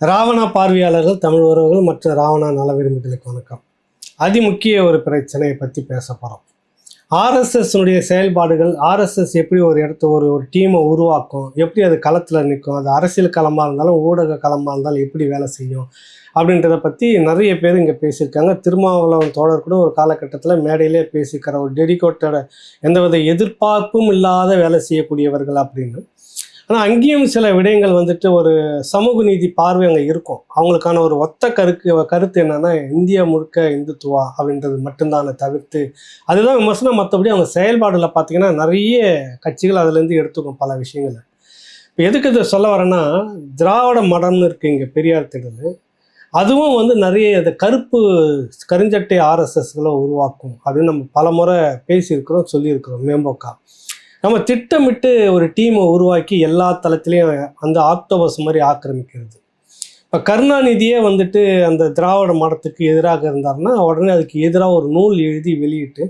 ராவணா பார்வையாளர்கள் தமிழ் உறவுகள் மற்றும் ராவணா நல விரும்பிகளுக்கு வணக்கம். அதிமுக்கிய ஒரு பிரச்சனையை பற்றி பேச போகிறோம் ஆர்எஸ்எஸ்னுடைய செயல்பாடுகள் ஆர்எஸ்எஸ் எப்படி ஒரு இடத்த ஒரு ஒரு டீமை உருவாக்கும் எப்படி அது களத்தில் நிற்கும் அது அரசியல் களமாக இருந்தாலும் ஊடக களமாக இருந்தாலும் எப்படி வேலை செய்யும் அப்படின்றத பற்றி நிறைய பேர் இங்கே பேசியிருக்காங்க. திருமாவளவன் தோழர் கூட ஒரு காலகட்டத்தில் மேடையிலே பேசியிருக்கிற ஒரு டெடிகோட்டோட எந்தவித எதிர்பார்ப்பும் இல்லாத வேலை செய்யக்கூடியவர்கள் அப்படின்னு. ஆனால் அங்கேயும் சில விடயங்கள் வந்துட்டு ஒரு சமூக நீதி பார்வை அங்கே இருக்கும். அவங்களுக்கான ஒரு ஒத்த கருக்கு கருத்து என்னன்னா இந்தியா முழுக்க இந்துத்துவா அப்படின்றது மட்டும்தானே தவிர்த்து அதுதான் விமர்சனம். மற்றபடி அவங்க செயல்பாடுல பார்த்தீங்கன்னா நிறைய கட்சிகள் அதுலேருந்து எடுத்துக்கும் பல விஷயங்களை. இப்போ எதுக்கு இதை சொல்ல வரேன்னா திராவிட மடம்னு இருக்குது இங்கே பெரியார் திடல். அதுவும் வந்து நிறைய இந்த கருப்பு கருஞ்சட்டை ஆர்எஸ்எஸ்களை உருவாக்கும் அப்படின்னு நம்ம பல முறை பேசியிருக்கிறோம் சொல்லியிருக்கிறோம் மேம்போக்கா. நம்ம திட்டமிட்டு ஒரு டீமை உருவாக்கி எல்லா தளத்திலையும் அந்த ஆக்டோபஸ் மாதிரி ஆக்கிரமிக்கிறது. இப்போ கருணாநிதியே வந்துட்டு அந்த திராவிட மடத்துக்கு எதிராக இருந்தாருன்னா உடனே அதுக்கு எதிராக ஒரு நூல் எழுதி வெளியிட்டு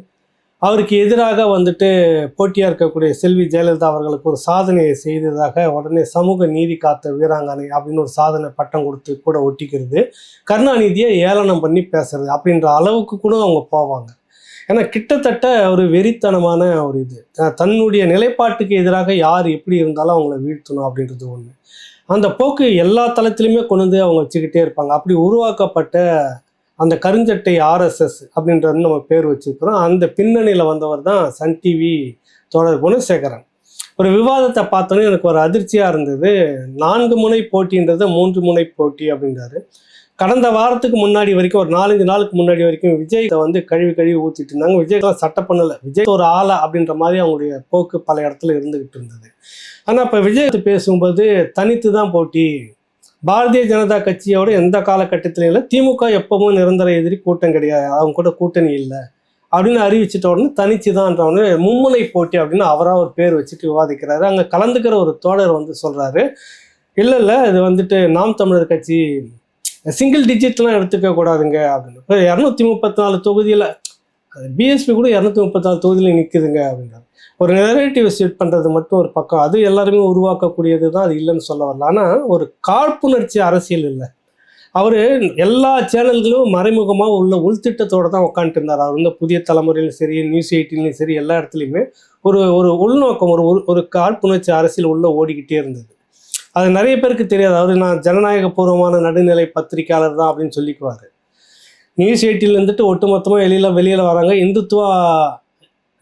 அவருக்கு எதிராக வந்துட்டு போட்டியாக இருக்கக்கூடிய செல்வி ஜெயலலிதா அவர்களுக்கு ஒரு சாதனையை செய்ததாக உடனே சமூக நீதி காத்த வீராங்கனை அப்படின்னு ஒரு சாதனை பட்டம் கொடுத்து கூட ஒட்டிக்கிறது. கருணாநிதியை ஏளனம் பண்ணி பேசுறது அப்படின்ற அளவுக்கு கூட அவங்க போவாங்க. ஏன்னா கிட்டத்தட்ட ஒரு வெறித்தனமான ஒரு இது. தன்னுடைய நிலைப்பாட்டுக்கு எதிராக யார் எப்படி இருந்தாலும் அவங்கள வீழ்த்தணும் அப்படின்றது ஒன்று அந்த போக்கு எல்லா தளத்திலுமே கொண்டு வந்து அவங்க வச்சுக்கிட்டே இருப்பாங்க. அப்படி உருவாக்கப்பட்ட அந்த கருஞ்சட்டை ஆர்எஸ்எஸ் அப்படின்றது நம்ம பேர் வச்சிருக்கிறோம். அந்த பின்னணியில் வந்தவர் தான் சன் டிவி தொடர் குணசேகரன். ஒரு விவாதத்தை பார்த்தோன்னே எனக்கு ஒரு அதிர்ச்சியாக இருந்தது. நான்கு முனை போட்டின்றது மூன்று முனை போட்டி அப்படின்றாரு. கடந்த வாரத்துக்கு முன்னாடி வரைக்கும் ஒரு நாலஞ்சு நாளுக்கு முன்னாடி வரைக்கும் விஜய் வந்து கழுவி கழுவி ஊற்றிட்டு இருந்தாங்க. விஜய்க்கெல்லாம் சட்ட பண்ணலை. விஜய் ஒரு ஆளா அப்படின்ற மாதிரி அவங்களுடைய போக்கு பல இடத்துல இருந்துகிட்டு இருந்தது. ஆனால் இப்போ விஜய் பேசும்போது தனித்து தான் போட்டி. பாரதிய ஜனதா கட்சியோட எந்த காலகட்டத்திலும் இல்லை திமுக எப்பவும் நிரந்தர எதிரி கூட்டம் கிடையாது. அவங்க கூட கூட்டணி இல்லை. அப்படின்னு அறிவிச்சிட்ட உடனே தனிச்சு தான்றவனு மும்முனை போட்டி அப்படின்னு அவராக ஒரு பேர் வச்சுட்டு விவாதிக்கிறாரு. அங்கே கலந்துக்கிற ஒரு தோழர் வந்து சொல்கிறாரு இல்லை இல்லை இது வந்துட்டு நாம் தமிழர் கட்சி சிங்கிள் டிஜிட்லாம் எடுத்துக்க கூடாதுங்க அப்படின்னு. இப்போ இரநூத்தி முப்பத்தி நாலு தொகுதியில் பிஎஸ்பி கூட இரநூத்தி முப்பத்தி நாலு தொகுதியில் நிற்குதுங்க அப்படின்னா ஒரு நெரேட்டிவ் செட் பண்ணுறது மட்டும் ஒரு பக்கம். அது எல்லாருமே உருவாக்கக்கூடியது தான் அது இல்லைன்னு சொல்ல வரல. ஆனால் ஒரு காழ்ப்புணர்ச்சி அரசியல் இல்லை. அவர் எல்லா சேனல்களும் மறைமுகமாக உள்ள உள்திட்டத்தோடு தான் உட்காந்துட்டு இருந்தார் அவர் வந்து புதிய தலைமுறையிலும் சரி நியூஸ் எயிட்டிலையும் சரி எல்லா இடத்துலையுமே ஒரு ஒரு உள்நோக்கம் ஒரு ஒரு காழ்ப்புணர்ச்சி அரசியல் உள்ளே ஓடிக்கிட்டே இருந்தது. அது நிறைய பேருக்கு தெரியாது. அதாவது நான் ஜனநாயக பூர்வமான நடுநிலை பத்திரிக்கையாளர் தான் அப்படின்னு சொல்லிக்குவார். நியூஸ் எயிட்டில் இருந்துட்டு ஒட்டுமொத்தமாக வெளியில் வெளியில் வராங்க. இந்துத்துவா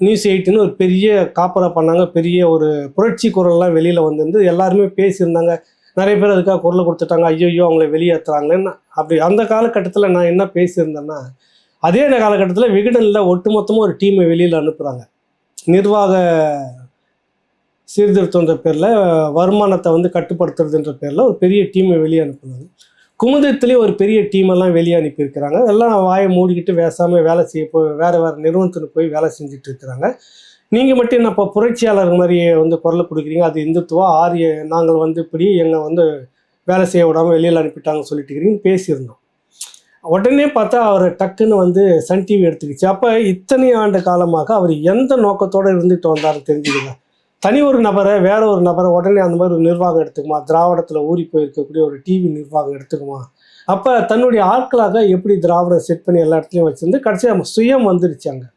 நியூஸ் எயிட்டின்னு ஒரு பெரிய காப்பரை பண்ணாங்க. பெரிய ஒரு புரட்சி குரல்லாம் வெளியில் வந்திருந்து எல்லாருமே பேசியிருந்தாங்க. நிறைய பேர் அதுக்காக குரல் கொடுத்துட்டாங்க. ஐயோ அவங்கள வெளியேற்றுறாங்களேன்னு அப்படி அந்த காலகட்டத்தில் நான் என்ன பேசியிருந்தேன்னா அதே காலகட்டத்தில் விகடனில் ஒட்டுமொத்தமாக ஒரு டீமை வெளியில் அனுப்புகிறாங்க நிர்வாக சீர்திருத்தன்ற பேரில் வருமானத்தை வந்து கட்டுப்படுத்துறதுன்ற பேரில் ஒரு பெரிய டீமை வெளியே அனுப்புனாங்க. குமுதத்துலேயே ஒரு பெரிய டீமெல்லாம் வெளியே அனுப்பியிருக்கிறாங்க. எல்லாம் வாயை மூடிக்கிட்டு பேசாமல் வேலை செய்ய போய் வேறு வேறு நிறுவனத்துக்கு போய் வேலை செஞ்சுட்டு இருக்கிறாங்க. நீங்கள் மட்டும் என்ன இப்போ புரட்சியாளர் மாதிரி வந்து குரல் கொடுக்குறீங்க? அது இந்துத்துவா? ஆரிய நாங்கள் வந்து இப்படி எங்களை வந்து வேலை செய்ய விடாமல் வெளியில் அனுப்பிட்டாங்கன்னு சொல்லிட்டு இருக்கிறீங்கன்னு பேசியிருந்தோம். உடனே பார்த்தா அவர் டக்குன்னு வந்து சன் டிவி எடுத்துக்கிச்சு. அப்போ இத்தனை ஆண்டு காலமாக அவர் எந்த நோக்கத்தோடு இருந்துட்டு வந்தாருன்னு தெரிஞ்சுதுங்க தனி ஒரு நபரை வேற ஒரு நபரை உடனே அந்த மாதிரி ஒரு நிர்வாகம் எடுத்துக்குமா? திராவிடத்தில் ஊறி போயிருக்கக்கூடிய ஒரு டிவி நிர்வாகம் எடுத்துக்குமா? அப்போ தன்னுடைய ஆட்களாக எப்படி திராவிடம் செட் பண்ணி எல்லா இடத்துலையும் வச்சுருந்து கடைசியாக சுயம் வந்துருச்சு அங்கே.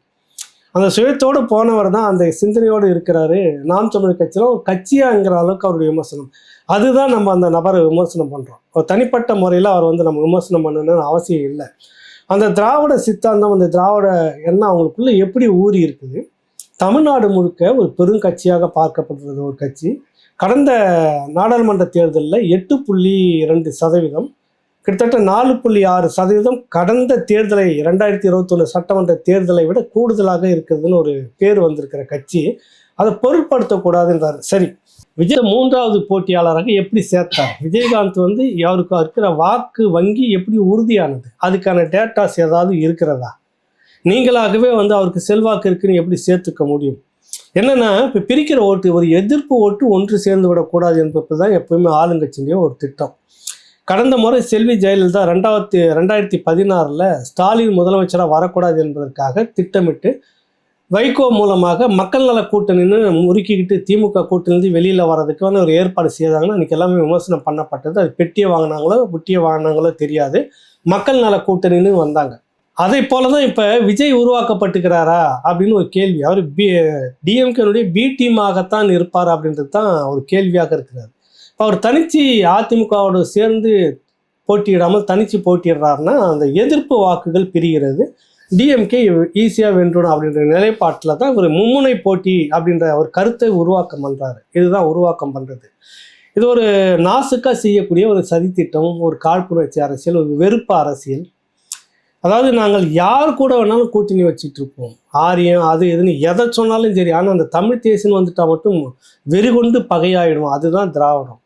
அந்த சுயத்தோடு போனவர் தான் அந்த சிந்தனையோடு இருக்கிறாரு. நாம் தமிழ் கட்சியில் ஒரு கட்சியாங்கிற அளவுக்கு அவருடைய விமர்சனம். அதுதான் நம்ம அந்த நபரை விமர்சனம் பண்ணுறோம் ஒரு தனிப்பட்ட முறையில் அவர் வந்து நம்ம விமர்சனம் பண்ணணும்னு அவசியம் இல்லை. அந்த திராவிட சித்தாந்தம் அந்த திராவிட எண்ணம் அவங்களுக்குள்ள எப்படி ஊறி இருக்குது? தமிழ்நாடு முழுக்க ஒரு பெருங்கட்சியாக பார்க்கப்படுறது ஒரு கட்சி. கடந்த நாடாளுமன்ற தேர்தலில் எட்டு புள்ளி ரெண்டு சதவீதம் கிட்டத்தட்ட நாலு புள்ளி ஆறு சதவீதம் கடந்த தேர்தலை ரெண்டாயிரத்தி இருபத்தொன்று சட்டமன்ற தேர்தலை விட கூடுதலாக இருக்கிறதுன்னு ஒரு பேர் வந்திருக்கிற கட்சி. அதை பொருட்படுத்தக்கூடாதுன்றார் சரி விஜய் மூன்றாவது போட்டியாளராக எப்படி சேர்த்தார்? விஜயகாந்த் வந்து அவருக்கு இருக்கிற வாக்கு வங்கி எப்படி உறுதியானது? அதுக்கான டேட்டாஸ் ஏதாவது இருக்கிறதா? நீங்களாகவே வந்து அவருக்கு செல்வாக்கு இருக்குன்னு எப்படி சேர்த்துக்க முடியும்? என்னென்னா இப்போ பிரிக்கிற ஓட்டு ஒரு எதிர்ப்பு ஓட்டு ஒன்று சேர்ந்து விடக்கூடாது என்பது தான் எப்பவுமே ஆளுங்கட்சியுடைய ஒரு திட்டம். கடந்த முறை செல்வி ஜெயலலிதா ரெண்டாயிரத்தி ரெண்டாயிரத்தி பதினாறில் ஸ்டாலின் முதலமைச்சராக வரக்கூடாது என்பதற்காக திட்டமிட்டு வைகோ மூலமாக மக்கள் நல கூட்டணின்னு முறுக்கிக்கிட்டு திமுக கூட்டணிந்து வெளியில் வர்றதுக்கு வந்து ஒரு ஏற்பாடு செய்தாங்கன்னா இன்னைக்கு எல்லாமே விமர்சனம் பண்ணப்பட்டது. அது பெட்டியை வாங்கினாங்களோ புட்டியை வாங்கினாங்களோ தெரியாது. மக்கள் நல கூட்டணின்னு வந்தாங்க. அதை போல தான் இப்போ விஜய் உருவாக்கப்பட்டுக்கிறாரா அப்படின்னு ஒரு கேள்வி. அவர் பி டிஎம்கேனுடைய பி டீமாகத்தான் இருப்பார் அப்படின்றது தான் ஒரு கேள்வியாக இருக்கிறார் இப்போ அவர் தனிச்சு அதிமுகவோடு சேர்ந்து போட்டியிடாமல் தனிச்சு போட்டியிடுறாருன்னா அந்த எதிர்ப்பு வாக்குகள் பிரிகிறது. டிஎம்கே ஈஸியாக வென்றணும் அப்படின்ற நிலைப்பாட்டில் தான் ஒரு மும்முனை போட்டி அப்படின்ற ஒரு கருத்தை உருவாக்கம் பண்ணுறாரு இதுதான் உருவாக்கம் பண்ணுறது இது ஒரு நாசுக்காக செய்யக்கூடிய ஒரு சதித்திட்டம் ஒரு காழ்ப்புணர்ச்சி அரசியல் ஒரு வெறுப்பு அரசியல். அதாவது நாங்கள் யார் கூட வேணாலும் கூட்டணி வச்சுட்டு இருப்போம் ஆரியம் அது எதுன்னு எதை சொன்னாலும் சரி. ஆனால் அந்த தமிழ் தேசியம் வந்துட்டால் மட்டும் வெறிகொண்டு பகையாயிடும் அதுதான் திராவிடம்.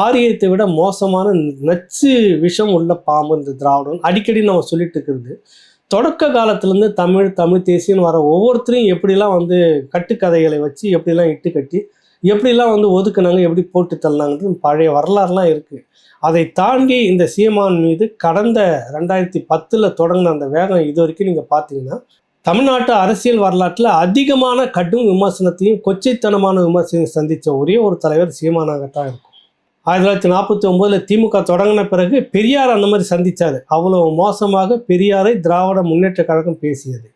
ஆரியத்தை விட மோசமான நச்சு விஷம் உள்ள பாம்பு இந்த திராவிடம். அடிக்கடி நம்ம சொல்லிட்டு இருக்கிறது. தொடக்க காலத்துலேருந்து தமிழ் தமிழ் தேசியன்னு வர ஒவ்வொருத்தரையும் எப்படிலாம் வந்து கட்டுக்கதைகளை வச்சு எப்படிலாம் இட்டு கட்டி எப்படிலாம் வந்து ஒதுக்குனாங்க எப்படி போட்டு தள்ளினாங்கன்றது பழைய வரலாறுலாம் இருக்குது அதை தாண்டி இந்த சீமான் மீது கடந்த ரெண்டாயிரத்தி பத்தில் தொடங்கின அந்த வேகம் இது வரைக்கும் நீங்கள் பார்த்தீங்கன்னா தமிழ்நாட்டு அரசியல் வரலாற்றில் அதிகமான கடும் விமர்சனத்தையும் கொச்சைத்தனமான விமர்சனம் சந்தித்த ஒரே ஒரு தலைவர் சீமானாகத்தான் இருக்கும். ஆயிரத்தி தொள்ளாயிரத்தி நாற்பத்தி ஒம்போதில் திமுக தொடங்கின பிறகு பெரியார் அந்த மாதிரி சந்தித்தார் அவ்வளோ மோசமாக பெரியாரை திராவிட முன்னேற்ற கழகம் பேசியது.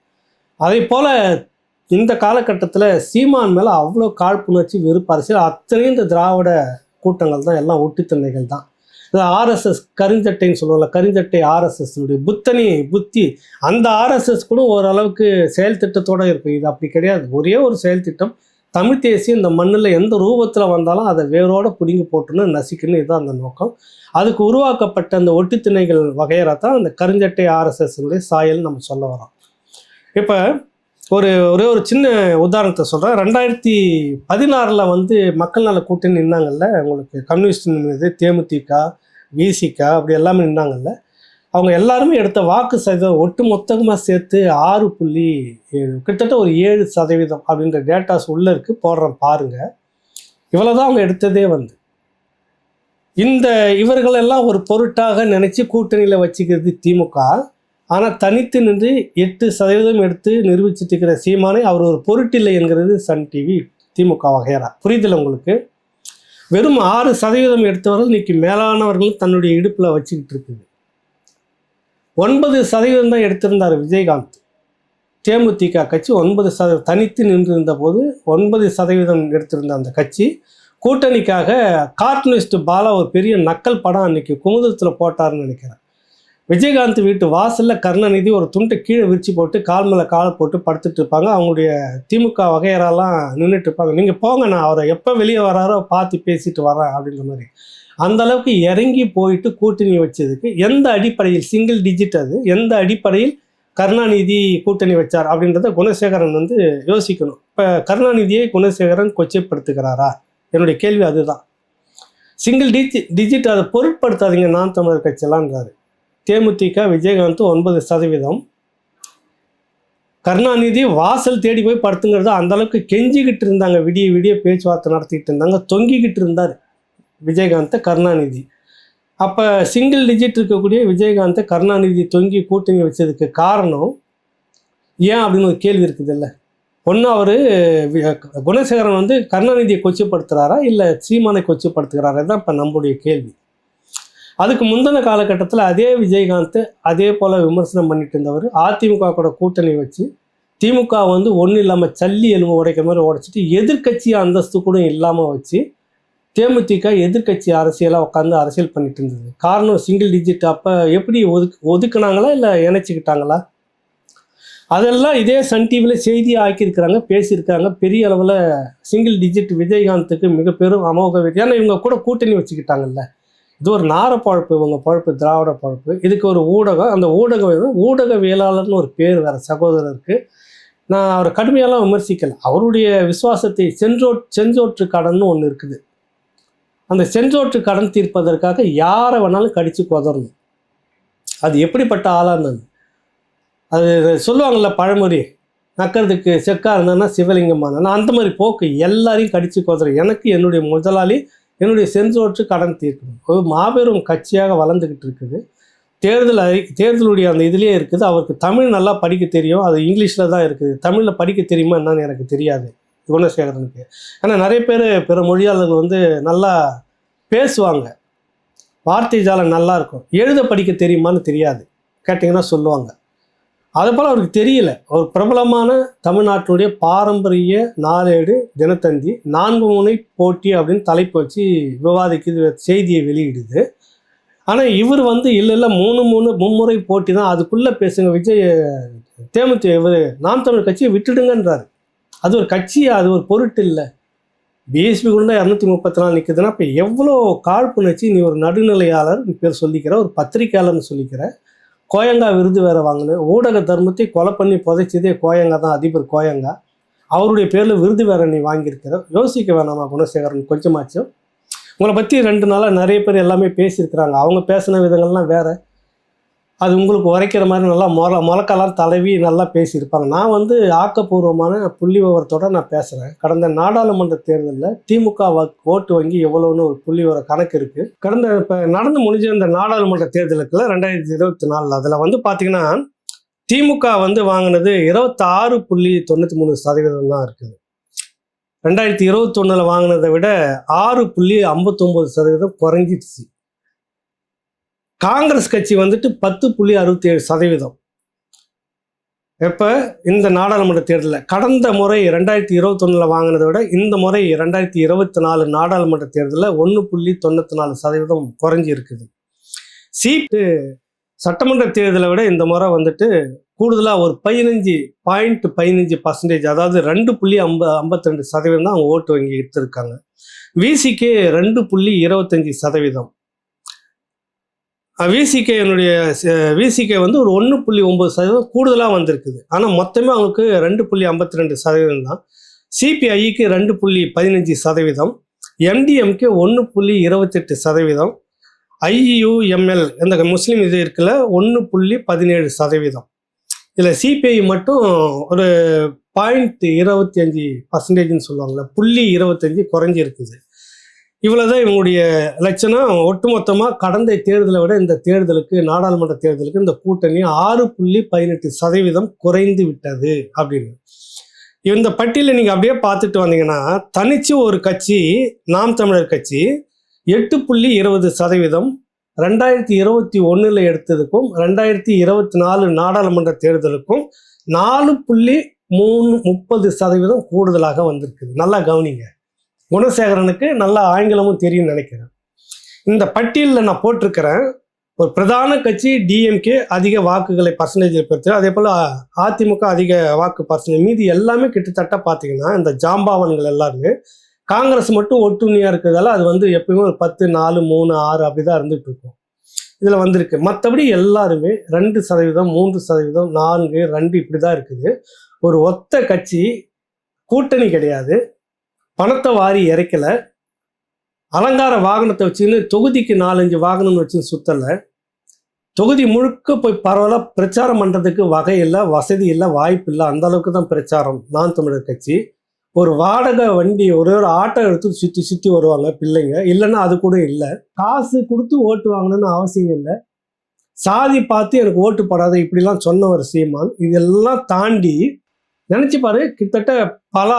அதே போல் இந்த காலகட்டத்தில் சீமான் மேலே அவ்வளோ காழ்ப்புணர்ச்சி வெறுப்பு அரசியல் அத்தனையும் இந்த திராவிட கூட்டங்கள் தான் எல்லாம் ஒட்டித்தன்மைகள் தான். இந்த ஆர்எஸ்எஸ் கருஞ்சட்டைன்னு சொல்லுவாங்கல்ல கருஞ்சட்டை ஆர்எஸ்எஸ்னுடைய புத்தனி புத்தி அந்த ஆர்எஸ்எஸ் கூட ஓரளவுக்கு செயல் திட்டத்தோட இருக்கும். இது அப்படி கிடையாது. ஒரே ஒரு செயல் திட்டம் தமிழ் தேசியம் இந்த மண்ணில் எந்த ரூபத்தில் வந்தாலும் அதை வேரோடு பிடுங்கி போட்டுன்னு நசிக்கணும். இதுதான் அந்த நோக்கம். அதுக்கு உருவாக்கப்பட்ட அந்த ஒட்டுத்திணைகள் வகையறா தான் அந்த கருஞ்சட்டை ஆர்எஸ்எஸ்னுடைய சாயல் நம்ம சொல்ல வரோம் இப்போ ஒரு ஒரே ஒரு சின்ன உதாரணத்தை சொல்கிறேன் ரெண்டாயிரத்தி பதினாறில் வந்து மக்கள் நல கூட்டணி நின்னாங்கல்ல உங்களுக்கு கம்யூனிஸ்ட் மீது தேமுதிக விசிக அப்படி எல்லாமே நின்னாங்கல்ல. அவங்க எல்லாருமே எடுத்த வாக்கு சதவீதம் ஒட்டு மொத்தமாக சேர்த்து ஆறு புள்ளி ஏழு கிட்டத்தட்ட ஒரு ஏழு சதவீதம் அப்படின்ற டேட்டாஸ் உள்ளே இருக்கு. போடுறேன் பாருங்கள் இவ்வளோ தான் அவங்க எடுத்ததே வந்து. இந்த இவர்களெல்லாம் ஒரு பொருட்டாக நினச்சி கூட்டணியில் வச்சுக்கிறது திமுக. ஆனால் தனித்து நின்று எட்டு சதவீதம் எடுத்து நிரூபிச்சுட்டு இருக்கிற சீமானை அவர் ஒரு பொருட்டில்லை என்கிறது சன் டிவி திமுக வகையறா புரியுதில்ல உங்களுக்கு? வெறும் ஆறு சதவீதம் எடுத்தவர்கள் இன்னைக்கு மேலானவர்கள் தன்னுடைய இடுப்பில் வச்சுக்கிட்டு இருக்குது. ஒன்பது சதவீதம் தான் எடுத்திருந்தார் விஜயகாந்த். தேமுதிக கட்சி ஒன்பது சதவீதம் தனித்து நின்றிருந்த போது ஒன்பது சதவீதம் எடுத்திருந்த அந்த கட்சி கூட்டணிக்காக கார்ட்டூனிஸ்ட் பாலா ஒரு பெரிய நக்கல் படம் அன்னைக்கு குமுதத்தில் போட்டாருன்னு நினைக்கிறேன். விஜயகாந்த் வீட்டு வாசலில் கருணாநிதி ஒரு துண்டை கீழே விரிச்சு போட்டு கால் மேலே காலை போட்டு படுத்துட்டு இருப்பாங்க. அவங்களுடைய திமுக வகையரெல்லாம் நின்றுட்டு இருப்பாங்க. நீங்கள் போங்க நான் அவரை எப்போ வெளியே வராரோ பார்த்து பேசிட்டு வரேன் அப்படின்ற மாதிரி. அந்த அளவுக்கு இறங்கி போயிட்டு கூட்டணி வச்சதுக்கு எந்த அடிப்படையில் சிங்கிள் டிஜிட் அது எந்த அடிப்படையில் கருணாநிதி கூட்டணி வச்சார் அப்படின்றத குணசேகரன் வந்து யோசிக்கணும். இப்போ கருணாநிதியை குணசேகரன் கொச்சைப்படுத்துகிறாரா? என்னுடைய கேள்வி அதுதான். சிங்கிள் டிஜி டிஜிட் அதை பொருட்படுத்தாதீங்க நான் தமிழர் கட்சியெல்லாம்ன்றாரு தேமுதிக விஜயகாந்த் ஒன்பது சதவீதம். கருணாநிதி வாசல் தேடி போய் படுத்துங்கிறது அந்த அளவுக்கு கெஞ்சிக்கிட்டு இருந்தாங்க. விடிய விடிய பேச்சுவார்த்தை நடத்திக்கிட்டு இருந்தாங்க. தொங்கிக்கிட்டு இருந்தார் விஜயகாந்தை கருணாநிதி. அப்போ சிங்கிள் டிஜிட் இருக்கக்கூடிய விஜயகாந்தை கருணாநிதி தொங்கி கூட்டணி வச்சதுக்கு காரணம் ஏன் அப்படின்னு ஒரு கேள்வி இருக்குது இல்லை ஒன்று அவர் குணசேகரன் வந்து கருணாநிதியை கொச்சப்படுத்துகிறாரா இல்லை சீமானை கொச்சப்படுத்துகிறாரா? தான் இப்போ நம்முடைய கேள்வி. அதுக்கு முந்தின காலகட்டத்தில் அதே விஜயகாந்த் அதே போல் விமர்சனம் பண்ணிட்டு இருந்தவர். அதிமுக கூட கூட்டணி வச்சு திமுக வந்து ஒன்றும் இல்லாமல் சல்லி எலும்பு உடைக்கிற மாதிரி உடைச்சிட்டு எதிர்க்கட்சி அந்தஸ்து கூட இல்லாமல் வச்சு தேமுதிக எதிர்க்கட்சி அரசியலாக உட்காந்து அரசியல் பண்ணிட்டு இருந்தது. காரணம் சிங்கிள் டிஜிட் அப்போ எப்படி ஒதுக்கு ஒதுக்குனாங்களா இல்லை இணைச்சிக்கிட்டாங்களா? அதெல்லாம் இதே சன் டிவியில் செய்தி ஆக்கியிருக்கிறாங்க பேசியிருக்காங்க பெரிய அளவில் சிங்கிள் டிஜிட் விஜயகாந்துக்கு மிக பெரும் அமோக வெற்றி ஏன்னா இவங்க கூட கூட்டணி வச்சுக்கிட்டாங்கல்ல. இது ஒரு நார பழப்பு இவங்க பழப்பு திராவிட பழப்பு. இதுக்கு ஒரு ஊடகம் அந்த ஊடகம் வந்து ஊடகவியலாளர்னு ஒரு பேர் வேறு சகோதரருக்கு நான் அவரை கடுமையெல்லாம் விமர்சிக்கல. அவருடைய விசுவாசத்தை சென்றோ செஞ்சோற்று கடன்னு ஒன்று இருக்குது. அந்த செஞ்சோற்று கடன் தீர்ப்பதற்காக யாரை வேணாலும் கடித்து கொதறணும். அது எப்படிப்பட்ட ஆளாக இருந்தது அது சொல்லுவாங்கள்ல பழமொழி நக்கிறதுக்கு செக்காக இருந்தேன்னா சிவலிங்கமாக நான் அந்த மாதிரி போக்கு எல்லாரையும் கடித்து கொதற எனக்கு என்னுடைய முதலாளி என்னுடைய செஞ்சோற்று கடன் தீர்க்கணும் ஒரு மாபெரும் கட்சியாக வளர்ந்துக்கிட்டு இருக்குது. தேர்தல் அறி தேர்தலுடைய அந்த இதுலேயே இருக்குது. அவருக்கு தமிழ் நல்லா படிக்க தெரியும். அது இங்கிலீஷில் தான் இருக்குது. தமிழில் படிக்க தெரியுமா என்னன்னு எனக்கு தெரியாது. குணசேகரனுக்கு ஆனால் நிறைய பேர் பிற மொழியாளர்கள் வந்து நல்லா பேசுவாங்க. வார்த்தை ஜாலம் நல்லாயிருக்கும் எழுத படிக்க தெரியுமான்னு தெரியாது. கேட்டிங்கன்னா சொல்லுவாங்க. அதே போல் அவருக்கு தெரியல. ஒரு பிரபலமான தமிழ்நாட்டினுடைய பாரம்பரிய நாளேடு தினத்தந்தி நான்கு முனை போட்டி அப்படின்னு தலைப்பு வச்சு விவாதிக்குது செய்தியை வெளியிடுது. ஆனால் இவர் வந்து இல்லை இல்லை மூணு மூணு மும்முறை போட்டி தான். அதுக்குள்ளே பேசுங்க விஜய் தேமுதி இவர் நாம் தமிழ் கட்சியை விட்டுடுங்கன்றார். அது ஒரு கட்சி அது ஒரு பொருட்டு இல்லை. பிஎஸ்பிக்குள்ள இரநூத்தி முப்பத்தி நாலு நிற்குதுன்னா இப்போ எவ்வளோ காழ்ப்புணர்ச்சி நீ ஒரு நடுநிலையாளர் நீ பேர் சொல்லிக்கிற ஒரு பத்திரிக்கையாளர்னு சொல்லிக்கிற கோயங்கா விருது வேற வாங்கினேன் ஊடக தர்மத்தை கொலை பண்ணி புதைச்சதே கோயங்கா தான் அதிபர் கோயங்கா. அவருடைய பேரில் விருது வேற நீ வாங்கியிருக்கிற யோசிக்க வேணாமா குணசேகரன்? கொஞ்சமாச்சும். உங்களை பற்றி ரெண்டு நாளாக நிறைய பேர் எல்லாமே பேசியிருக்கிறாங்க. அவங்க பேசின விதங்கள்லாம் வேறு. அது உங்களுக்கு உரைக்கிற மாதிரி நல்லா மொல முழக்கெல்லாம் தடவி நல்லா பேசியிருப்பாங்க. நான் வந்து ஆக்கப்பூர்வமான புள்ளி விவரத்தோட நான் பேசுகிறேன் கடந்த நாடாளுமன்ற தேர்தலில் திமுக ஓட்டு வங்கி எவ்வளோன்னு ஒரு புள்ளி விவர கணக்கு இருக்குது கடந்த இப்போ நடந்து முடிஞ்ச இந்த நாடாளுமன்ற தேர்தலுக்குள்ள ரெண்டாயிரத்தி இருபத்தி நாலில் அதில் வந்து பார்த்தீங்கன்னா திமுக வந்து வாங்கினது இருபத்தாறு புள்ளி தொண்ணூற்றி மூணு சதவீதம் தான் இருக்குது. ரெண்டாயிரத்தி இருபத்தொன்னில் வாங்கினதை விட ஆறு புள்ளி ஐம்பத்தொம்போது சதவீதம் குறைஞ்சிடுச்சு. காங்கிரஸ் கட்சி வந்துட்டு பத்து புள்ளி அறுபத்தி ஏழு சதவீதம். இப்போ இந்த நாடாளுமன்ற தேர்தலில். கடந்த முறை ரெண்டாயிரத்தி இருபத்தொன்னில் வாங்கினதை விட இந்த முறை ரெண்டாயிரத்தி இருபத்தி நாலு நாடாளுமன்ற தேர்தலில் ஒன்று புள்ளி தொண்ணூற்றி நாலு சதவீதம் குறைஞ்சி இருக்குது சீட்டு சட்டமன்ற தேர்தலை விட இந்த முறை வந்துட்டு கூடுதலாக ஒரு பதினஞ்சு பாயிண்ட் பதினஞ்சு பர்சன்டேஜ் அதாவது ரெண்டு புள்ளி ஐம்ப ஐம்பத்தி ரெண்டு சதவீதம் தான் அவங்க ஓட்டு வங்கி எடுத்திருக்காங்க. விசிக்கு ரெண்டு புள்ளி இருபத்தஞ்சி சதவீதம். விசிகேனுடைய விசிகே வந்து ஒரு ஒன்று புள்ளி ஒம்பது சதவீதம் கூடுதலாக வந்திருக்குது. ஆனால் மொத்தமே அவங்களுக்கு ரெண்டு புள்ளி ஐம்பத்தி ரெண்டு சதவீதம் தான். சிபிஐக்கு ரெண்டு புள்ளி பதினஞ்சு சதவீதம். எம்டிஎம்கே ஒன்று புள்ளி இருபத்தெட்டு சதவீதம். ஐயுஎம்எல் இந்த முஸ்லீம் இது இருக்குல்ல ஒன்று புள்ளி பதினேழு சதவீதம். இதில் சிபிஐ மட்டும் ஒரு பாயிண்ட் இருபத்தி அஞ்சு பர்சன்டேஜ்னு சொல்லுவாங்கள்ல புள்ளி இருபத்தஞ்சு குறைஞ்சி இருக்குது இவ்வளோதான் இவங்களுடைய லட்சணம். ஒட்டுமொத்தமாக கடந்த தேர்தலை விட இந்த தேர்தலுக்கு நாடாளுமன்ற தேர்தலுக்கு இந்த கூட்டணி ஆறு புள்ளி பதினெட்டு சதவீதம் குறைந்து விட்டது அப்படின்னு. இந்த பட்டியலை நீங்கள் அப்படியே பார்த்துட்டு வந்தீங்கன்னா தனிச்சு ஒரு கட்சி நாம் தமிழர் கட்சி எட்டு புள்ளி இருபது சதவீதம் ரெண்டாயிரத்தி இருபத்தி ஒன்றில் எடுத்ததுக்கும் ரெண்டாயிரத்தி இருபத்தி நாலு நாடாளுமன்ற தேர்தலுக்கும் நாலு புள்ளி மூணு முப்பது சதவீதம் கூடுதலாக வந்திருக்குது. நல்லா கவனிங்க. குணசேகரனுக்கு நல்லா ஆங்கிலமும் தெரியும்னு நினைக்கிறேன். இந்த பட்டியலில் நான் போட்டிருக்கிறேன். ஒரு பிரதான கட்சி டிஎம்கே அதிக வாக்குகளை பர்சன்டேஜில் பெற்று அதே போல் அதிமுக அதிக வாக்கு பர்சன்டேஜ் மீதி எல்லாமே கிட்டத்தட்ட பார்த்தீங்கன்னா இந்த ஜாம்பாவன்கள் எல்லாருமே காங்கிரஸ் மட்டும் ஒட்டுமையாக இருக்கிறதால அது வந்து எப்பயுமே ஒரு பத்து நாலு மூணு ஆறு அப்படி தான் இருந்துகிட்டு இருக்கும். இதில் வந்திருக்கு. மற்றபடி எல்லாருமே ரெண்டு சதவீதம் மூன்று சதவீதம் நான்கு ரெண்டு இப்படி தான் இருக்குது. ஒரு ஒத்த கட்சி கூட்டணி கிடையாது. பணத்தை வாரி இறைக்கல. அலங்கார வாகனத்தை வச்சுன்னு தொகுதிக்கு நாலஞ்சு வாகனம் வச்சு சுத்தலை. தொகுதி முழுக்க போய் பரவலாக பிரச்சாரம் பண்ணுறதுக்கு வகை இல்லை வசதி இல்லை வாய்ப்பு இல்லை அந்த அளவுக்கு தான் பிரச்சாரம். நான் தமிழர் கட்சி. ஒரு வாடகை வண்டி ஒரு ஒரு ஆட்டோ எடுத்து சுற்றி சுற்றி வருவாங்க பிள்ளைங்க. இல்லைன்னா அது கூட இல்லை. காசு கொடுத்து ஓட்டு வாங்கணும்னு அவசியம் இல்லை. சாதி பார்த்து எனக்கு ஓட்டு படாத இப்படிலாம் சொன்னவர் சீமான். இதெல்லாம் தாண்டி நினச்சி பாரு கிட்டத்தட்ட பல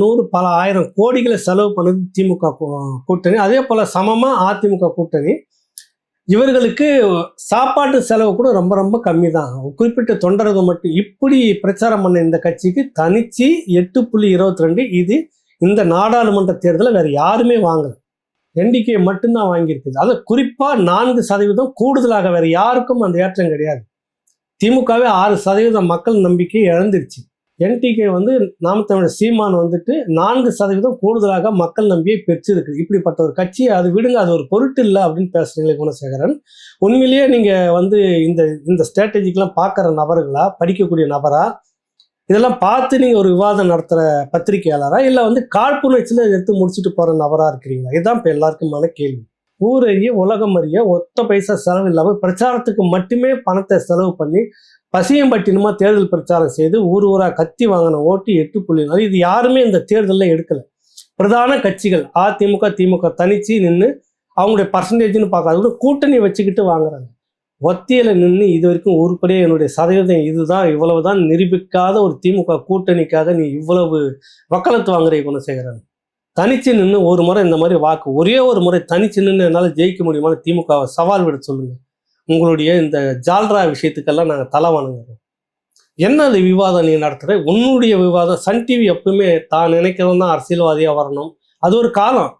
நூறு பல ஆயிரம் கோடிகளை செலவு பண்ணது திமுக கூட்டணி. அதே போல் சமமாக அதிமுக கூட்டணி. இவர்களுக்கு சாப்பாட்டு செலவு கூட ரொம்ப ரொம்ப கம்மி தான் குறிப்பிட்ட தொண்டர்கள் மட்டும் இப்படி பிரச்சாரம் பண்ண இந்த கட்சிக்கு தனிச்சு எட்டு புள்ளி இருபத்தி ரெண்டு இது இந்த நாடாளுமன்ற தேர்தலில் வேறு யாருமே வாங்கல. எண்ணிக்கை மட்டும்தான் வாங்கியிருக்குது. அது குறிப்பாக நான்கு சதவீதம் கூடுதலாக வேறு யாருக்கும் அந்த ஏற்றம் கிடையாது. திமுகவே ஆறு சதவீதம் மக்கள் நம்பிக்கை இழந்துருச்சு. என்டிகே வந்து நாம் தமிழர் சீமான் வந்துட்டு நான்கு சதவீதம் கூடுதலாக மக்கள் நம்பியை பெற்றிருக்கு. இப்படிப்பட்ட ஒரு கட்சி அது விடுங்க அது ஒரு பொருட்டு இல்லை அப்படின்னு பேசுறீங்களே குணசேகரன். உண்மையிலேயே நீங்கள் வந்து இந்த இந்த ஸ்ட்ராட்டஜிக்கெலாம் பார்க்குற நபர்களா படிக்கக்கூடிய நபரா? இதெல்லாம் பார்த்து நீங்கள் ஒரு விவாதம் நடத்துகிற பத்திரிகையாளரா? இல்லை வந்து காழ்ப்புணர்ச்சியில் எடுத்து முடிச்சுட்டு போகிற நபராக இருக்கிறீங்களா? இதுதான் இப்போ எல்லாருக்குமான கேள்வி. ஊரறிய உலகம் அறிய ஒத்த பைசா செலவு இல்லாமல் பிரச்சாரத்துக்கு மட்டுமே பணத்தை செலவு பண்ணி பசியம்பட்டினமா தேர்தல் பிரச்சாரம் செய்து ஊர் ஊராக கத்தி வாங்கின ஓட்டு எட்டு புள்ளி நாலு. இது யாருமே இந்த தேர்தலில் எடுக்கலை. பிரதான கட்சிகள் அதிமுக திமுக தனிச்சு நின்று அவங்களுடைய பர்சன்டேஜ்னு பார்க்காத கூட கூட்டணி வச்சுக்கிட்டு வாங்குறாங்க. ஒத்தியில் நின்று இது வரைக்கும் உருப்படியாக என்னுடைய சதவீதம் இதுதான் இவ்வளவு தான் நிரூபிக்காத ஒரு திமுக கூட்டணிக்காக நீ இவ்வளவு வக்கலத்து வக்காலத்து கொண்டு செய்கிறாங்க தனிச்சு நின்று ஒரு முறை இந்த மாதிரி வாக்கு ஒரே ஒரு முறை தனிச்சு நின்று என்னால் ஜெயிக்க முடியுமான திமுகவை சவால் விட சொல்லுங்கள் உங்களுடைய இந்த ஜால்ரா விஷயத்துக்கெல்லாம் நாங்கள் தலை வணங்குறோம். என்ன அது விவாதம் நீ நடத்துகிற உன்னுடைய விவாதம் சன் டிவி எப்பவுமே தான் நினைக்கிறவன் தான் அரசியல்வாதியாக வரணும். அது ஒரு காலம்.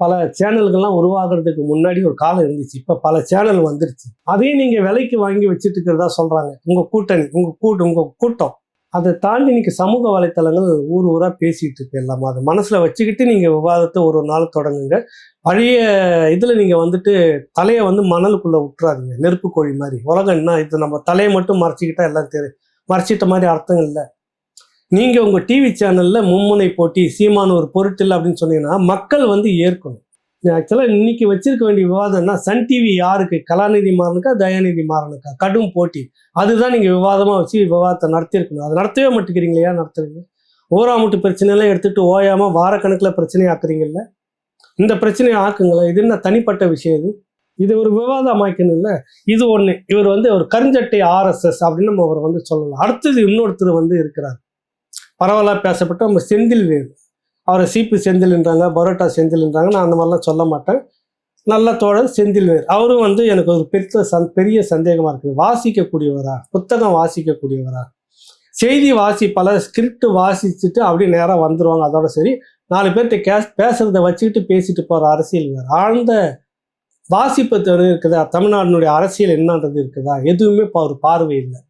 பல சேனல்கள்லாம் உருவாகிறதுக்கு முன்னாடி ஒரு காலம் இருந்துச்சு. இப்போ பல சேனல் வந்துருச்சு. அதையும் நீங்கள் விலைக்கு வாங்கி வச்சுட்டு இருக்கிறதா சொல்கிறாங்க உங்கள் கூட்டணி உங்கள் கூட்டு உங்கள் கூட்டம். அதை தாண்டி இன்னைக்கு சமூக வலைத்தளங்கள் ஊர் ஊராக பேசிகிட்டு இருக்கு எல்லாமே. அதை மனசில் வச்சுக்கிட்டு நீங்கள் விவாதத்தை ஒரு ஒரு நாள் தொடங்குங்க. பழைய இதில் நீங்கள் வந்துட்டு தலையை வந்து மணலுக்குள்ளே விட்டுறாதீங்க நெருப்பு கோழி மாதிரி. உலகம் என்ன? இது நம்ம தலையை மட்டும் மறைச்சிக்கிட்டா எல்லாம் தெரியும் மறைச்சிட்ட மாதிரி அர்த்தம் இல்லை. நீங்கள் உங்கள் டிவி சேனலில் மும்முனை போட்டி சீமான ஒரு பொருட்டில் அப்படின்னு சொன்னீங்கன்னா மக்கள் வந்து ஏற்கணும். ஆக்சுவலாக இன்னைக்கு வச்சிருக்க வேண்டிய விவாதம்னா சன் டிவி யாருக்கு? கலாநிதி மாறனுக்கா தயாநிதி மாறனுக்கா? கடும் போட்டி. அதுதான் நீங்கள் விவாதமாக வச்சு விவாதத்தை நடத்தியிருக்கணும். அதை நடத்தவே மாட்டேங்கிறீங்களே ஏன் நடத்துறீங்க? ஓராமுட்டு பிரச்சனையெல்லாம் எடுத்துட்டு ஓயாமல் வாரக்கணக்கில் பிரச்சனை ஆக்குறீங்கல்ல? இந்த பிரச்சனையை ஆக்குங்களேன். இது என்ன தனிப்பட்ட விஷயம் இது? இது ஒரு விவாதம் ஆக்கணும்ல இது ஒன்று இவர் வந்து ஒரு கருஞ்சட்டை ஆர்எஸ்எஸ் அப்படின்னு நம்ம அவர் வந்து சொல்லலாம். அடுத்தது இன்னொருத்தர் வந்து இருக்கிறார். பரவலாக பேசப்பட்ட நம்ம செந்தில் வேறு அவரை சீப்பு செந்தில்ன்றாங்க பரோட்டா செந்தில்ன்றாங்க நான் அந்த மாதிரிலாம் சொல்ல மாட்டேன். நல்ல தோழர் செந்தில் அவரும் வந்து எனக்கு ஒரு பெரிய சந் பெரிய சந்தேகமாக இருக்குது. வாசிக்கக்கூடியவரா? புத்தகம் வாசிக்கக்கூடியவரா? செய்தி வாசி பல ஸ்கிரிப்ட் வாசிச்சுட்டு அப்படியே நேராக வந்துடுவாங்க அதோட சரி நாலு பேர்கிட்ட கேஸ் பேசுகிறத வச்சுக்கிட்டு பேசிட்டு போகிற அரசியல் வேறு. ஆழ்ந்த வாசிப்பு திறன் இருக்குதா? தமிழ்நாட்டினுடைய அரசியல் என்னன்றது இருக்குதா? எதுவுமே இப்போ ஒரு பார்வை இல்லை.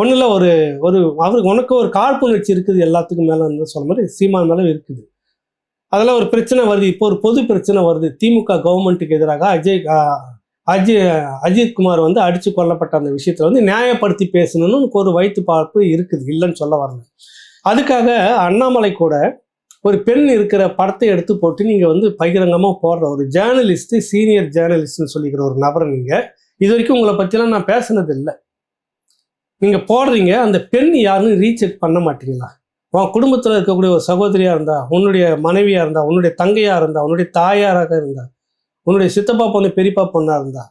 ஒன்றும் ஒரு ஒரு அவருக்கு உனக்கு ஒரு காழ்ப்புணர்ச்சி இருக்குது எல்லாத்துக்கும் மேலே சொல்ல மாதிரி சீமான் மேலே இருக்குது. அதெல்லாம் ஒரு பிரச்சனை வருது. இப்போ ஒரு பொது பிரச்சனை வருது. திமுக கவர்மெண்ட்டுக்கு எதிராக அஜய் அஜி அஜய் அஜித் குமார் வந்து அடித்து கொல்லப்பட்ட அந்த விஷயத்தில் வந்து நியாயப்படுத்தி பேசணும்னு ஒரு வயிற்று பார்ப்பு இருக்குது. இல்லைன்னு சொல்ல வரல. அதுக்காக அண்ணாமலை கூட ஒரு பெண் இருக்கிற படத்தை எடுத்து போட்டு நீங்கள் வந்து பகிரங்கமாக போடுற ஒரு ஜேர்னலிஸ்ட்டு சீனியர் ஜேர்னலிஸ்ட்னு சொல்லிக்கிற ஒரு நபரை நீங்கள் இது வரைக்கும் உங்களை பற்றிலாம் நான் பேசுனது இல்லை நீங்கள் போடுறீங்க. அந்த பெண் யாருன்னு ரீசெக் பண்ண மாட்டீங்களா? உன் குடும்பத்தில் இருக்கக்கூடிய ஒரு சகோதரியாக இருந்தா உன்னுடைய மனைவியாக இருந்தா உன்னுடைய தங்கையாக இருந்தா உன்னுடைய தாயாராக இருந்தா உன்னுடைய சித்தப்பா பொண்ணு பெரியப்பா பொண்ணாக இருந்தா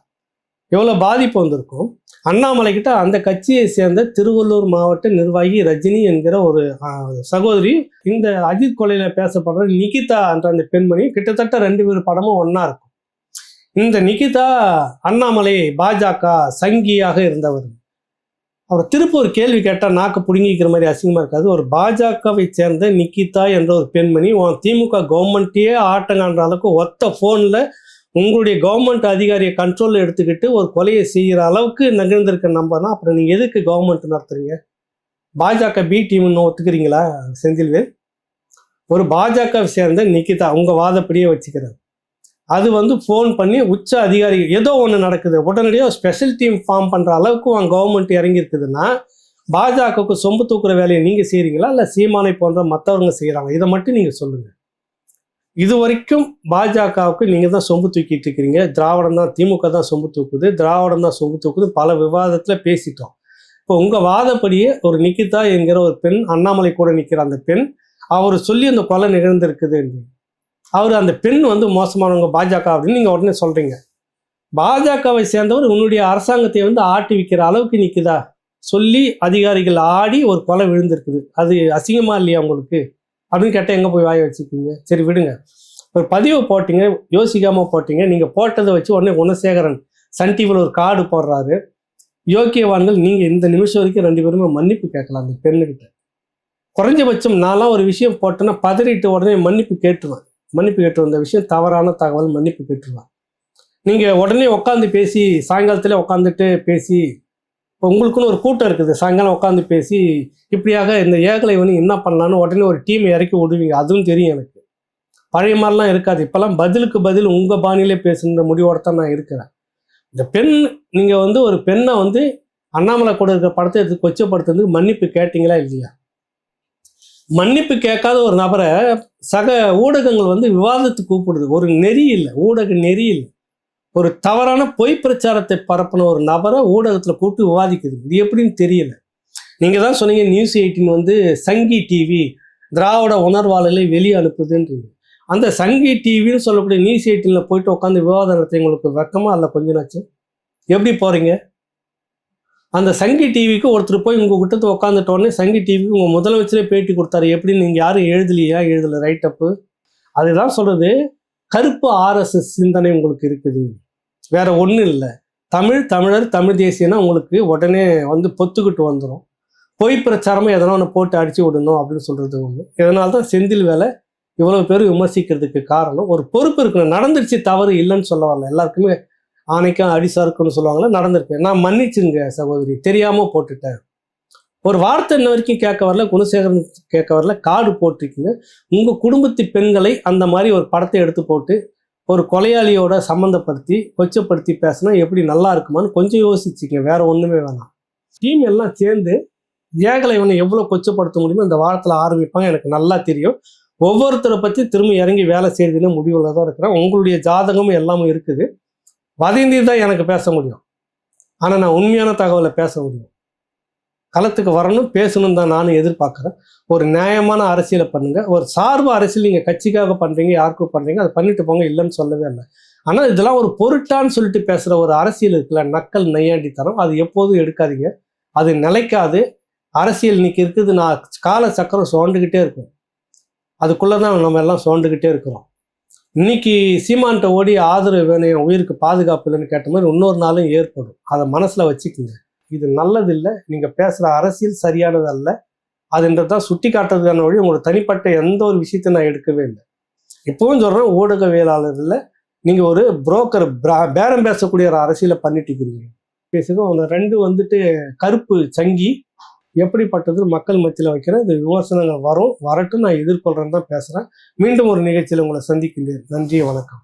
எவ்வளோ பாதிப்பு வந்திருக்கும்? அண்ணாமலை கிட்ட அந்த கட்சியை சேர்ந்த திருவள்ளூர் மாவட்ட நிர்வாகி ரஜினி என்கிற ஒரு சகோதரி இந்த அஜித் கொலையில பேசப்படுற நிகிதா என்ற அந்த பெண்மணி கிட்டத்தட்ட ரெண்டு பேர் படமும் ஒன்றா இருக்கும். இந்த நிகிதா அண்ணாமலை பாஜக சங்கியாக இருந்தவர். அவர் திருப்ப ஒரு கேள்வி கேட்டால் நாக்கு பிடுங்கிக்கிற மாதிரி அசிங்கமாக இருக்காது. ஒரு பாஜகவை சேர்ந்த நிக்கிதா என்ற ஒரு பெண்மணி உன் திமுக கவர்மெண்ட்டையே ஆட்டங்கான்ற அளவுக்கு ஒத்த ஃபோனில் உங்களுடைய கவர்மெண்ட் அதிகாரியை கண்ட்ரோலில் எடுத்துக்கிட்டு ஒரு கொலையை செய்கிற அளவுக்கு நகர்ந்திருக்க நம்பர்னா அப்புறம் நீங்கள் எதுக்கு கவர்மெண்ட் நடத்துறீங்க? பாஜக பி டீம்னு ஒத்துக்கிறீங்களா செந்தில்வேல்? ஒரு பாஜகவை சேர்ந்த நிக்கிதா உங்கள் வாதப்படியே வச்சுக்கிறேன். அது வந்து ஃபோன் பண்ணி உச்ச அதிகாரிகள் ஏதோ ஒன்று நடக்குது. உடனடியாக ஸ்பெஷல் டீம் ஃபார்ம் பண்ணுற அளவுக்கு உன் கவர்மெண்ட் இறங்கியிருக்குதுன்னா பாஜகவுக்கு சொம்பு தூக்குற வேலையை நீங்கள் செய்கிறீங்களா இல்லை சீமானை போன்ற மற்றவங்க செய்கிறாங்க இதை மட்டும் நீங்கள் சொல்லுங்கள் இது வரைக்கும் பாஜகவுக்கு நீங்கள் தான் சொம்பு தூக்கிட்டு இருக்கிறீங்க. திராவிடம் தான் திமுக தான் சொம்பு தூக்குது. திராவிடம் தான் சொம்பு தூக்குது. பல விவாதத்தில் பேசிட்டோம். இப்போ உங்கள் வாதப்படியே ஒரு நிக்கிதா என்கிற ஒரு பெண் அண்ணாமலை கூட நிற்கிற அந்த பெண் அவர் சொல்லி அந்த கொலை நிகழ்ந்திருக்குது அவர் அந்த பெண் வந்து மோசமானவங்க பாஜக அப்படின்னு நீங்கள் உடனே சொல்கிறீங்க பாஜகவை சேர்ந்தவர் உன்னுடைய அரசாங்கத்தை வந்து ஆட்டி விற்கிற அளவுக்கு நிற்குதா சொல்லி அதிகாரிகள் ஆடி ஒரு கொலை விழுந்திருக்குது. அது அசிங்கமாக இல்லையா உங்களுக்கு? அப்படின்னு கேட்டால் எங்கே போய் வாய வச்சுருக்கீங்க சரி விடுங்க. ஒரு பதிவு போட்டீங்க யோசிக்காமல் போட்டீங்க. நீங்கள் போட்டதை வச்சு உடனே குணசேகரன் சன் டிவியில் ஒரு கார்டு போடுறாரு. யோக்கியவான்கள் நீங்கள் இந்த நிமிஷம் வரைக்கும் ரெண்டு பேருமே மன்னிப்பு கேட்கலாம் அந்த பெண்ணுக்கிட்ட குறைஞ்சபட்சம் நான்லாம் ஒரு விஷயம் போட்டேன்னா பதறிட்டு உடனே மன்னிப்பு கேட்டுருவேன். மன்னிப்பு கேட்டு வந்த விஷயம் தவறான தகவல் மன்னிப்பு கேட்டுருவார் நீங்கள் உடனே உட்காந்து பேசி சாயங்காலத்தில் உட்காந்துட்டு பேசி இப்போ உங்களுக்குன்னு ஒரு கூட்டம் இருக்குது. சாயங்காலம் உட்காந்து பேசி இப்படியாக இந்த ஏகலை வந்து என்ன பண்ணலான்னு உடனே ஒரு டீம் இறக்கி விடுவீங்க. அதுவும் தெரியும் எனக்கு. பழைய மாதிரிலாம் இருக்காது. இப்போல்லாம் பதிலுக்கு பதில் உங்கள் பாணியிலே பேசுகிற முடிவோட தான் நான் இருக்கிறேன். இந்த பெண் நீங்கள் வந்து ஒரு பெண்ணை வந்து அண்ணாமலை கூட இருக்கிற படத்தை எடுத்து கொச்சப்படுத்துறதுக்கு மன்னிப்பு கேட்டிங்களா இல்லையா? மன்னிப்பு கேட்காத ஒரு நபரை சக ஊடகங்கள் வந்து விவாதத்துக்கு கூப்பிடுது. ஒரு நெறி இல்லை ஊடக நெறி இல்லை. ஒரு தவறான பொய் பிரச்சாரத்தை பரப்பின ஒரு நபரை ஊடகத்தில் கூப்பிட்டு விவாதிக்குது. இது எப்படின்னு தெரியல. நீங்கள் தான் சொன்னீங்க நியூஸ் எயிட்டின் வந்து சங்கி டிவி திராவிட உணர்வாளர்களை வெளியே அனுப்புதுன்றீங்க. அந்த சங்கி டிவின்னு சொல்லக்கூடிய நியூஸ் எயிட்டினில் போயிட்டு உட்காந்து விவாதம் நடத்தி உங்களுக்கு வெக்கமாக இல்லை கொஞ்ச நாச்சும்? எப்படி போகிறீங்க அந்த சங்கி டிவிக்கு ஒருத்தர் போய் உங்கள் கிட்ட உட்காந்துட்டோடனே சங்கி டிவிக்கு உங்கள் முதலமைச்சரே பேட்டி கொடுத்தாரு. எப்படி நீங்கள் யாரும் எழுதலையா? எழுதலை. ரைட் அப்பு அதுதான் சொல்கிறது கருப்பு ஆர்எஸ்எஸ் சிந்தனை உங்களுக்கு இருக்குது. வேற ஒன்றும் இல்லை. தமிழ் தமிழர் தமிழ் தேசியம்னா உங்களுக்கு உடனே வந்து பொத்துக்கிட்டு வந்துடும் பொய் பிரச்சாரமாக எதனா ஒன்று போட்டு அடிச்சு விடணும் அப்படின்னு சொல்கிறது ஒன்று இதனால தான் செந்தில் வேலை இவ்வளோ பேர் விமர்சிக்கிறதுக்கு காரணம். ஒரு பொறுப்பு இருக்கணும் நடந்துருச்சு தவறு இல்லைன்னு சொல்ல வரல. எல்லாருக்குமே ஆணைக்கும் அடிசாருக்குன்னு சொல்லுவாங்களே நடந்திருக்கு. நான் மன்னிச்சுங்க சகோதரி. தெரியாமல் போட்டுட்டேன். ஒரு வார்த்தை இன்ன வரைக்கும் கேட்க வரல குணசேகரன் கேட்க வரல கார்டு போட்டிருக்கீங்க. உங்கள் குடும்பத்து பெண்களை அந்த மாதிரி ஒரு படத்தை எடுத்து போட்டு ஒரு கொலையாளியோட சம்மந்தப்படுத்தி கொச்சப்படுத்தி பேசினா எப்படி நல்லா இருக்குமான்னு கொஞ்சம் யோசிச்சுங்க வேற ஒன்றுமே வேணாம். டீம் எல்லாம் சேர்ந்து ஏகலை இவனை எவ்வளோ கொச்சப்படுத்த முடியுமோ இந்த வாரத்தில் ஆரம்பிப்பாங்க எனக்கு நல்லா தெரியும். ஒவ்வொருத்தரை பற்றி திரும்ப இறங்கி வேலை செய்யறதுன்னு முடிவில் தான் இருக்கிறேன். உங்களுடைய ஜாதகமும் எல்லாமே இருக்குது. வதந்தி தான் எனக்கு பேச முடியும். ஆனால் நான் உண்மையான தகவலை பேச முடியும். களத்துக்கு வரணும் பேசணும் தான் நானும் எதிர்பார்க்குறேன். ஒரு நியாயமான அரசியலை பண்ணுங்கள் ஒரு சார்பு அரசியல் நீங்கள் கட்சிக்காக பண்ணுறீங்க யாருக்கும் பண்ணுறீங்க அதை பண்ணிட்டு போங்க இல்லைன்னு சொல்லவே இல்லை. ஆனால் இதெல்லாம் ஒரு பொருட்டான்னு சொல்லிட்டு பேசுகிற ஒரு அரசியல் இருக்குல்ல நக்கல் நையாண்டித்தனம் அது எப்போதும் எடுக்காதீங்க. அது நிலைக்காது. அரசியல் இன்னைக்கு இருக்குது நான் கால சக்கரம் சோண்டுக்கிட்டே இருக்கும். அதுக்குள்ளே தான் நம்ம எல்லாம் சோண்டுக்கிட்டே இருக்கிறோம். இன்னைக்கு சீமான்கிட்ட ஓடி ஆதரவு வேணும் என் உயிருக்கு பாதுகாப்பு இல்லைன்னு கேட்ட மாதிரி இன்னொரு நாளும் ஏற்படும். அதை மனசில் வச்சுக்கோங்க. இது நல்லதில்லை. நீங்கள் பேசுகிற அரசியல் சரியானது அல்ல. அதுன்றதான் சுட்டி காட்டுறதுக்கான வழி. உங்களோட தனிப்பட்ட எந்த ஒரு விஷயத்தையும் நான் எடுக்கவே இல்லை. இப்பவும் சொல்கிறேன் ஊடகவியலாளர்ல நீங்கள் ஒரு புரோக்கர் பேரம் பேசக்கூடிய ஒரு அரசியலை பண்ணிட்டு இருக்கிறீங்க. பேசுங்க. அந்த ரெண்டு வந்துட்டு கருப்பு சங்கி எப்படிப்பட்டது மக்கள் மத்தியில் வைக்கிற இந்த விமர்சனங்கள் வரும் வரட்டும் நான் எதிர்கொள்கிறேன்னு தான் பேசுகிறேன் மீண்டும் ஒரு நிகழ்ச்சியில் உங்களை சந்திக்கின்றேன். நன்றி வணக்கம்.